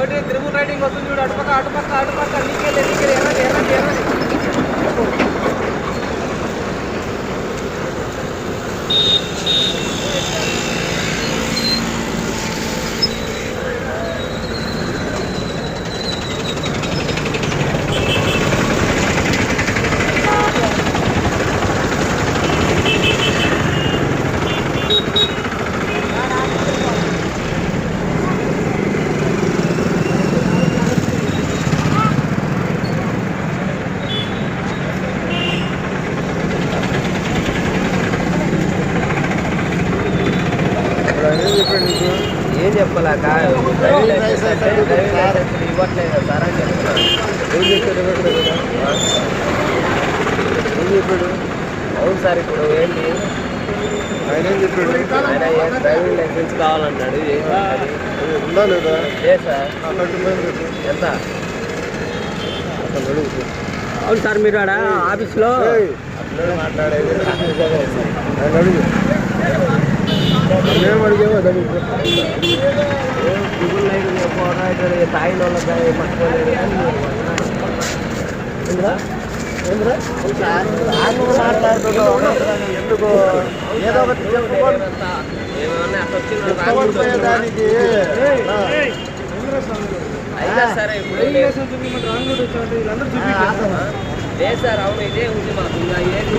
ఓటే triple riding వస్తుంది చూడు. అటుపక్క అటుపక్క అటుపక్క నీకెళ్ళి నీకెళ్ళి ఎర్రది ఎర్రది ఎర్రది చెప్పాడు. నీకు ఏం చెప్పలేక డ్రైవింగ్ లైసెన్స్ సార్. ఇవ్వట్లేదు సార్ అని చెప్తున్నాను ఏం చెప్పాడు ఇవ్వట్లేదు కదా. ఏం చెప్పాడు? అవును సార్ ఇప్పుడు ఏంటి? ఆయన ఏం చెప్పాడు? ఆయన ఏ డ్రైవింగ్ లైసెన్స్ కావాలన్నాడు? ఉందా లేదా? ఏ సార్? ఎంత? అవును సార్ మీరు ఆడ ఆఫీస్లో మాట్లాడేది. ఎందుకు ఏదో ఒకటి చెప్పుకోండి అయినా సరే లేదు సార్ అవును ఇదే ఉంది మాకు ఇంకా ఏది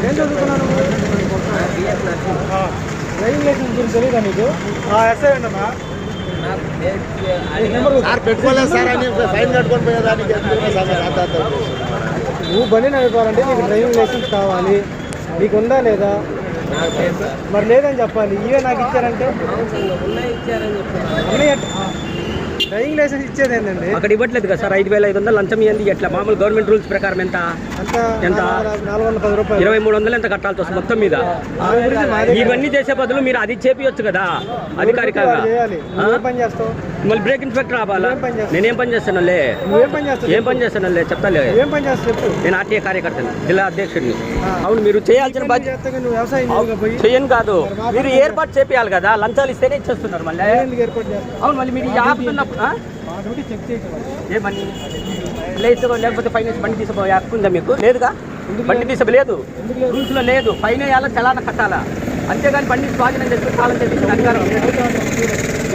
ఏం బాధ. ఆ, బిఎస్ నర్సింగ్. నాకు. సార్ పెట్టుకోలేదు సార్ అని ఫైన్ కట్టుకొని పోయేదానికి ఎందుకు సార్ అంత అంత నువ్వు బండి నడుపుకోవాలంటే నీకు డ్రైవింగ్ లైసెన్స్ కావాలి నీకు ఉందా లేదా. మరి లేదని చెప్పాలి ఇవే నాకు ఇచ్చారంటే డ్రైవింగ్ లైసెన్స్ ఇచ్చేది ఏంటండి అక్కడ ఇవ్వట్లేదు కదా సార్ ఐదు వేల ఐదు వందలు లంచం ఏంది ఎట్లా? మామూలు గవర్నమెంట్ రూల్స్ ప్రకారం ఎంత? ఎంత? ఇరవై మూడు వందలు ఎంత కట్టాల్సి వస్తుంది మొత్తం మీద? ఇవన్నీ చేసే బదులు మీరు అది చేపియొచ్చు కదా అధికారికంగా. మళ్ళీ బ్రేక్ ఇన్స్పెక్టర్ చేస్తావు? నేనేం పని చేస్తానులే? ఏం పని చేస్తానులే? చెప్తాలే. నేను ఆర్టీఏ కార్యకర్తని జిల్లా అధ్యక్షుడిని. అవును మీరు చేయాల్సిన బాధ్యత చెయ్యను కాదు. మీరు ఏర్పాటు చేపియాలి కదా లంచాలు ఇస్తేనే ఇచ్చేస్తున్నారు మళ్ళీ. అవును మళ్ళీ మీరు ఆపుతున్నప్పుడు చేయటం ఏమని లేదు లేకపోతే ఫైనాన్స్ బండి తీసిపోయే హక్కు ఉందా మీకు? లేదుగా? బండి తీసే లేదు? రూల్స్లో లేదు? ఫైన్ వేయాలా చలానా కట్టాలా? అంతేగాని బండి స్వాధీనం చేసి కాలం చేసి అధికారం.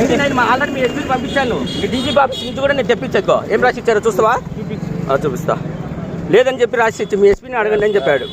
ఇది నేను మా ఆల్రెడీ మీ ఎస్పీకి పంపించాను. మీ డీజీ ఆఫీస్ నుంచి కూడా నేను తెప్పించకో. ఏం రాసి ఇచ్చారో చూస్తావా? చూపిస్తా. లేదని చెప్పి రాసి ఇచ్చి మీ ఎస్పీని అడగండి అని చెప్పాడు.